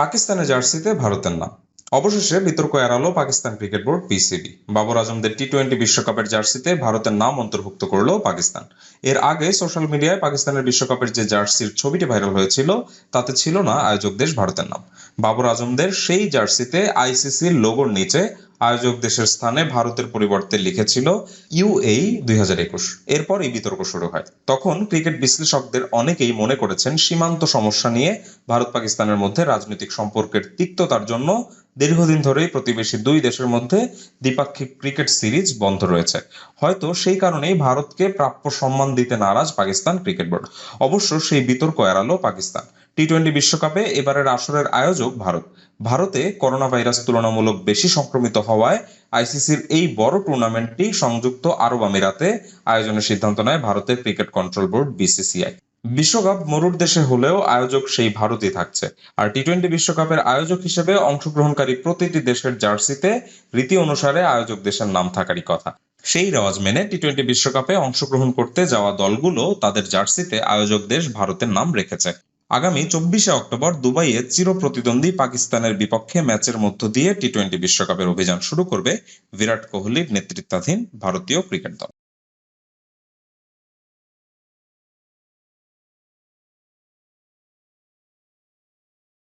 পাকিস্তানের জার্সিতে ভারতের নাম। অবশেষে বিতর্ক এড়ালো Pakistan cricket board PCB Babar আজমদের T twenty বিশ্বকাপের জার্সিতে ভারতের নাম অন্তর্ভুক্ত করল পাকিস্তান। এর আগে সোশ্যাল মিডিয়ায় পাকিস্তানের বিশ্বকাপের যে জার্সির ছবিটি ভাইরাল হয়েছিল, তাতে ছিল না আয়োজক দেশ ভারতের নাম। বাবর আজমদের সেই জার্সিতে আইসিসির লোগোর নিচে আয়োজক দেশের স্থানে ভারতের পরিবর্তে লিখেছিল ইউএই দুই হাজার একুশ। এরপর এই বিতর্ক শুরু হয়। তখন ক্রিকেট বিশ্লেষকদের অনেকেই মনে করেছেন সীমান্ত সমস্যা নিয়ে ভারত পাকিস্তানের মধ্যে রাজনৈতিক সম্পর্কের তিক্ততার জন্য দীর্ঘদিন ধরেই প্রতিবেশী দুই দেশের মধ্যে দ্বিপাক্ষিক ক্রিকেট সিরিজ বন্ধ রয়েছে। হয়তো সেই কারণেই ভারতকে প্রাপ্য সম্মান দিতে নারাজ পাকিস্তান ক্রিকেট বোর্ড। অবশ্য সেই বিতর্ক এড়ালো পাকিস্তান। টি টোয়েন্টি বিশ্বকাপে এবারের আসরের আয়োজক ভারত। ভারতে করোনা ভাইরাস তুলনামূলক বেশি সংক্রমিত হওয়ায় আইসিসির এই বড় টুর্নামেন্টটি সংযুক্ত আরব আমিরাতে আয়োজনের সিদ্ধান্ত নেয় ভারতের ক্রিকেট কন্ট্রোল বোর্ড বিসিসিআই। বিশ্বকাপ মরুর দেশে হলেও আয়োজক সেই ভারতই থাকছে। আর টি টোয়েন্টি বিশ্বকাপের আয়োজক হিসেবে অংশগ্রহণকারী প্রতিটি দেশের জার্সিতে রীতি অনুসারে আয়োজক দেশের নাম থাকারই কথা। সেই রেওয়াজ মেনে টি টোয়েন্টি বিশ্বকাপে অংশগ্রহণ করতে যাওয়া দলগুলো তাদের জার্সিতে আয়োজক দেশ ভারতের নাম রেখেছে। আগামী চব্বিশে অক্টোবর দুবাইয়ে চির প্রতিদ্বন্দ্বী পাকিস্তানের বিপক্ষে ম্যাচের মধ্য দিয়ে টি টোয়েন্টি বিশ্বকাপের অভিযান শুরু করবে বিরাট কোহলির নেতৃত্বাধীন ভারতীয় ক্রিকেট দল।